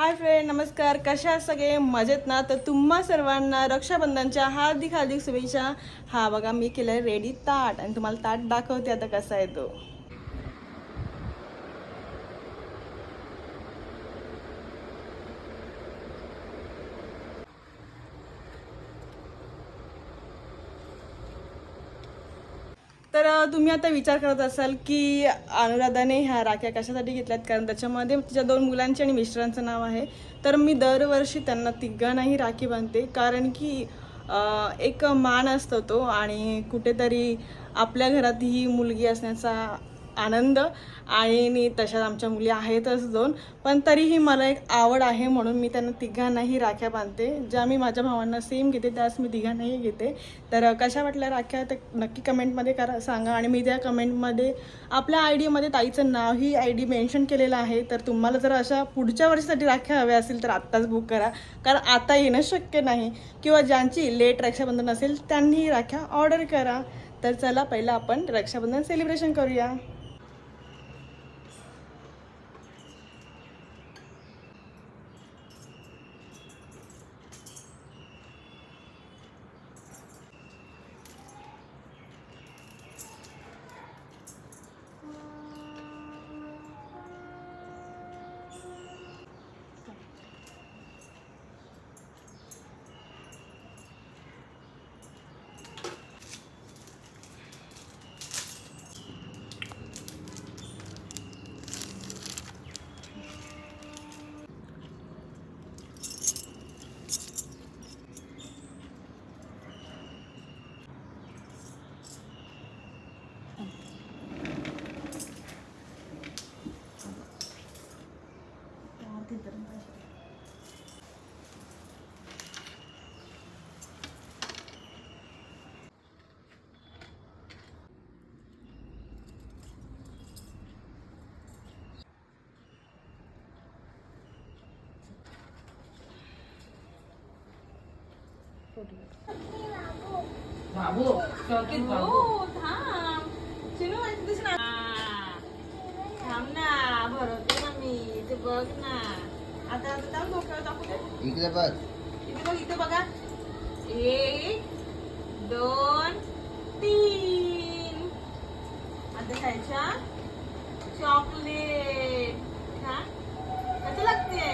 Hi friend नमस्कार. कशा सगळे? मजेत ना? तर तुम्हा सर्वांना रक्षाबंधनच्या हार्दिक हार्दिक शुभेच्छा. हा बघा मी केलं रेडी ताट. आणि तुम्हाला ताट दाखवते आता कसा आहे तुम्ही आता विचार करत असाल की अनुराधाने ह्या राख्या कशासाठी घेतल्यात? कारण त्याच्यामध्ये तिच्या दोन मुलांचे आणि मिस्टरांचं नाव आहे. तर मी दरवर्षी त्यांना तिघांनाही राखी बांधते. कारण की एक मान असतो तो आणि कुठेतरी आपल्या घरात ही मुलगी असण्याचा आनंद आणि तशाच आमच्या मुली आहेतच दोन. पण तरीही मला एक आवड आहे म्हणून मी त्यांना तिघांनाही राख्या बांधते. ज्या मी माझ्या भावांना सेम घेते त्याच मी तिघांनाही घेते. तर कशा वाटल्या राख्या? तर नक्की कमेंटमध्ये करा सांगा. आणि मी त्या कमेंटमध्ये आपल्या आय डीमध्ये ताईचं नावही आय डी मेन्शन केलेलं आहे. तर तुम्हाला जर अशा पुढच्या वर्षासाठी राख्या हव्या असेल तर आत्ताच बुक करा. कारण आता येणं शक्य नाही. किंवा ज्यांची लेट रक्षाबंधन असेल त्यांनी राख्या ऑर्डर करा. तर चला पहिलं आपण रक्षाबंधन सेलिब्रेशन करूया. बाबू चौकीत बाबू हो थांब. चिनू माझी दिसणार थांब ना भरवते ना मी. ते बघ ना. आता आता थांब डोक्यावर दाखवू दे. इकडे बघ. इथे बघ इथे बघा. एक दोन तीन. आता खायच्या? चॉकलेट. छान. कसं लागते?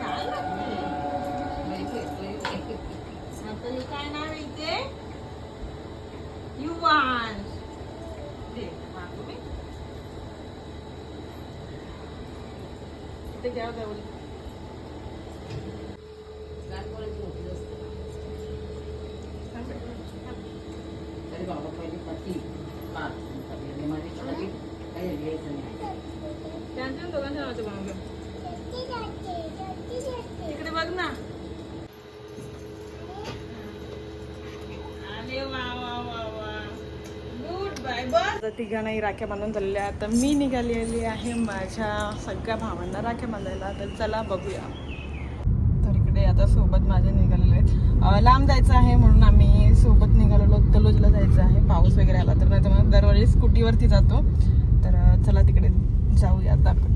छान लागते आता हे काय नाव आहे इथे युवान दे मागू मी इथे घ्या गवली तरी बाबा पहिले पती पाच पती माझी पती काही लिहायचं नाही त्यांच्या दोघांच्या नावाचं बनवलं तिकडे बघ ना अरे वा वा वा वा गुड आता तिघांनाही राख्या बांधून झालेल्या आता मी निघालेली आहे माझ्या सगळ्या भावांना राख्या बांधायला. तर चला बघूया. तर इकडे आता सोबत माझे निघालेले आहेत. लांब जायचं आहे म्हणून आम्ही सोबत निघालेलो. तलोजला जायचं आहे. पाऊस वगैरे आला तर नाही तर मग दरवेळी स्कूटीवरती जातो तर अं, चला तिकडे जाऊयात आपण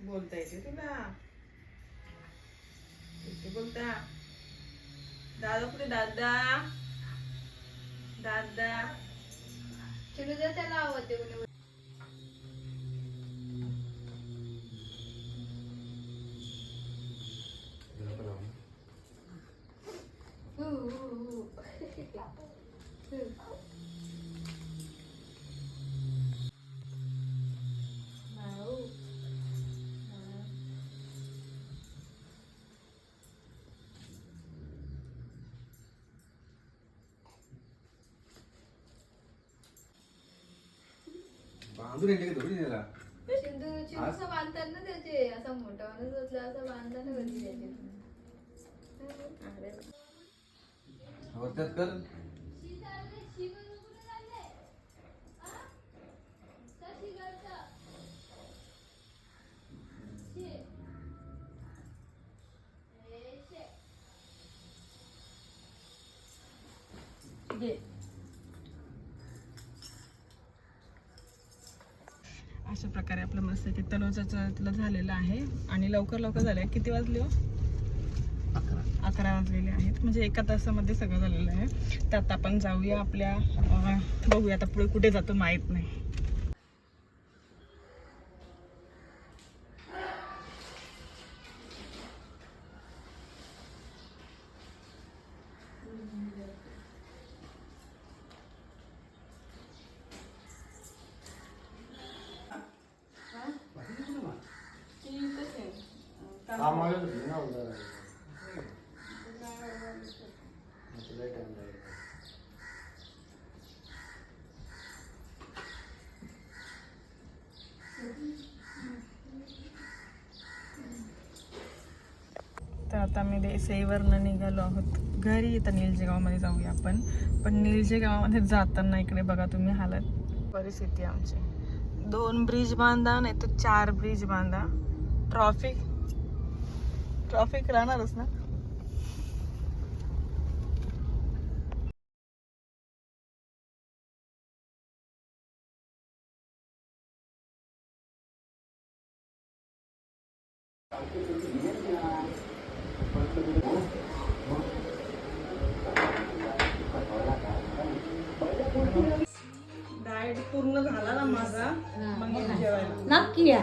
बोलता येते तुला येते बोलता दादा कुठे दादा दादा शिनुजा त्याला आवडते बांधून येते का चिमूसा बांधतात ना त्याचे असा मोठा माणूस असला असा बांधतात ना कधी त्याचे. अरे. वरत्यात कर. अशा प्रकारे आपलं मस्त की तलोजाचं झालेलं आहे. आणि लवकर लवकर झालं किती वाजले हो? अकरा. वाजलेले आहेत. म्हणजे एका तासामध्ये सगळं झालेलं आहे. तर आता आपण जाऊया आपल्या बघूया आता पुढे कुठे जातो माहीत नाही. तर आता मी देसाईवरनं निघालो आहोत. घरी तर निलजे गावामध्ये जाऊया आपण. पण निलजे गावामध्ये जाताना इकडे बघा तुम्ही हालत. परिस्थिती आमची. दोन ब्रिज बांधा नाही तर चार ब्रिज बांधा. ट्रॉफिक ट्रॉफिक राहणारच ना. डाएट पूर्ण झाला ना माझा. मग जेवायला. नक्की या.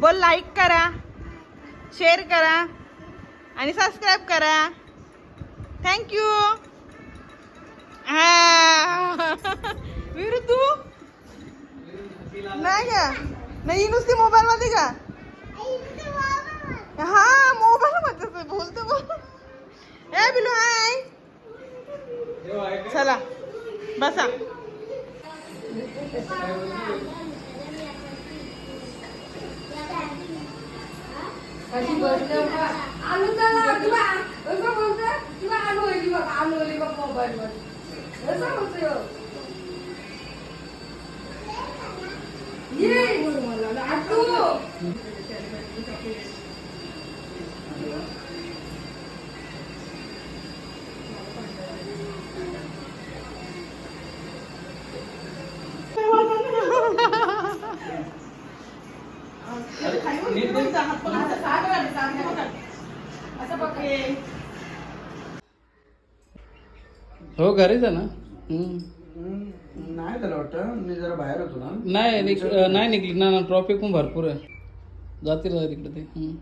बोल लाईक करा शेअर करा आणि सबस्क्राईब करा. थँक्यू हा. विरू तू? नाही का? नाही नुसती मोबाईलमध्ये का? हा मोबाईलमध्ये बोलतो बोल. ए बिलू हाय चला बसा. कधी बोलतो का? आलू त्याला किंवा असं बोलतो किंवा आलू आहे किंवा आलू आली बघ मोबाईल वर असं बोलतो ये। मला आटू हो घरीच आहे ना? हम्म. नाही त्याला वाटतं. मी जरा बाहेर होतो ना. नाही निक- नाही निघली. ना ट्रॉफिक पण भरपूर आहे. जातील तिकडे ते. हम्म.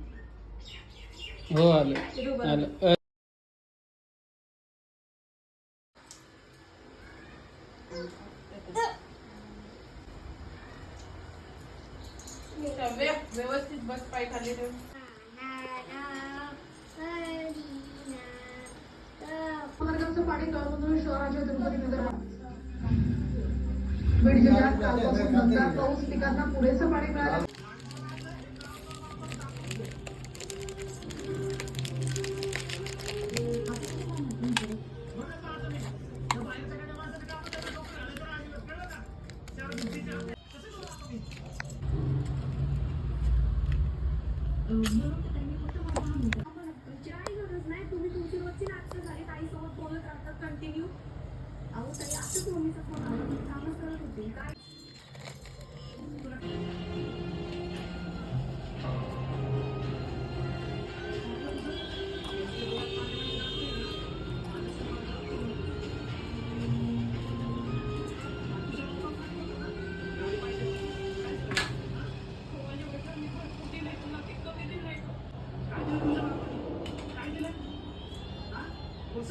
हो आले. आले. बीड जिल्ह्यात कालपासून दमदार पाऊस पिकांना पुरेसं पाणी मिळालं. तुम्ही तुमची रोजची नाटकं झाली ताईसोबत बोलत राहतात कंटिन्यू अहो ताई असंच मम्मीचा फोन आला? मी कामच करत होते काय बस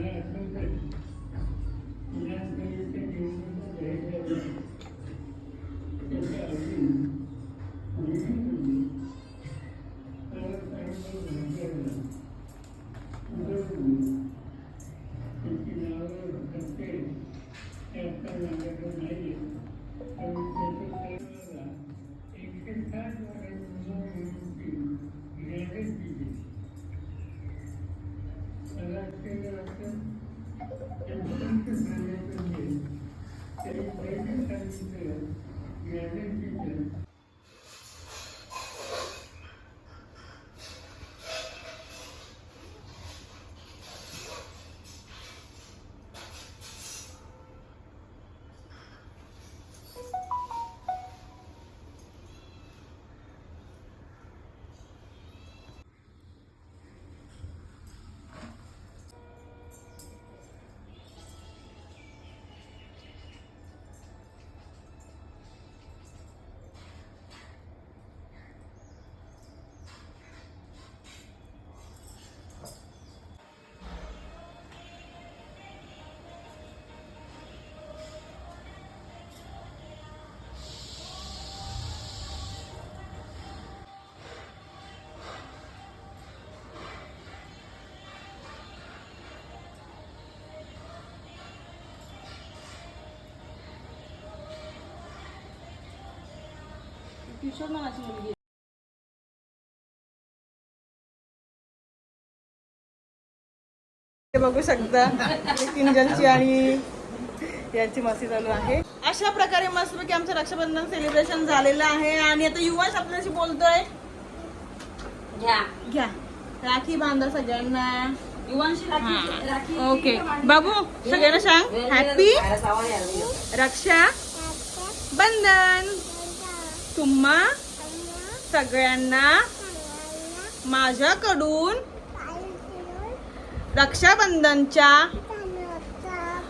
Thank you. किशोर नावाची मुलगी बघू शकता किंजलची आणि यांची मस्ती चालू आहे. अशा प्रकारे मस्तपैकी आमचं रक्षाबंधन सेलिब्रेशन झालेलं आहे. आणि आता युवाश आपल्याशी बोलतोय. घ्या. राखी बांधा सगळ्यांना. हा. ओके. बाबू सगळ्यांना सांग. हॅपी रक्षा बंधन. तुम्हा सगळ्यांना माझ्याकडून रक्षाबंधनच्या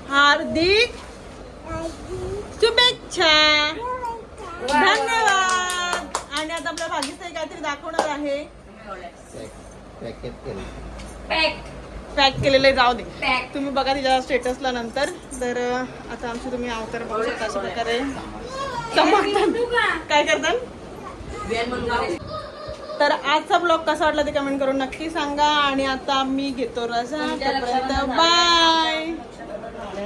हार्दिक शुभेच्छा. धन्यवाद. आणि आता आपल्या भागीसाई काहीतरी दाखवणार आहे. पॅक केलेले जाऊ दे. तुम्ही बघा तिच्या स्टेटसला नंतर. तर आता आमचे तुम्ही अवतार बघू शकता अशा प्रकारे. चमकतात. काय करतात? तर आजचा ब्लॉग कसा वाटला ते कमेंट करून नक्की सांगा. आणि आता मी घेतो रजा. बाय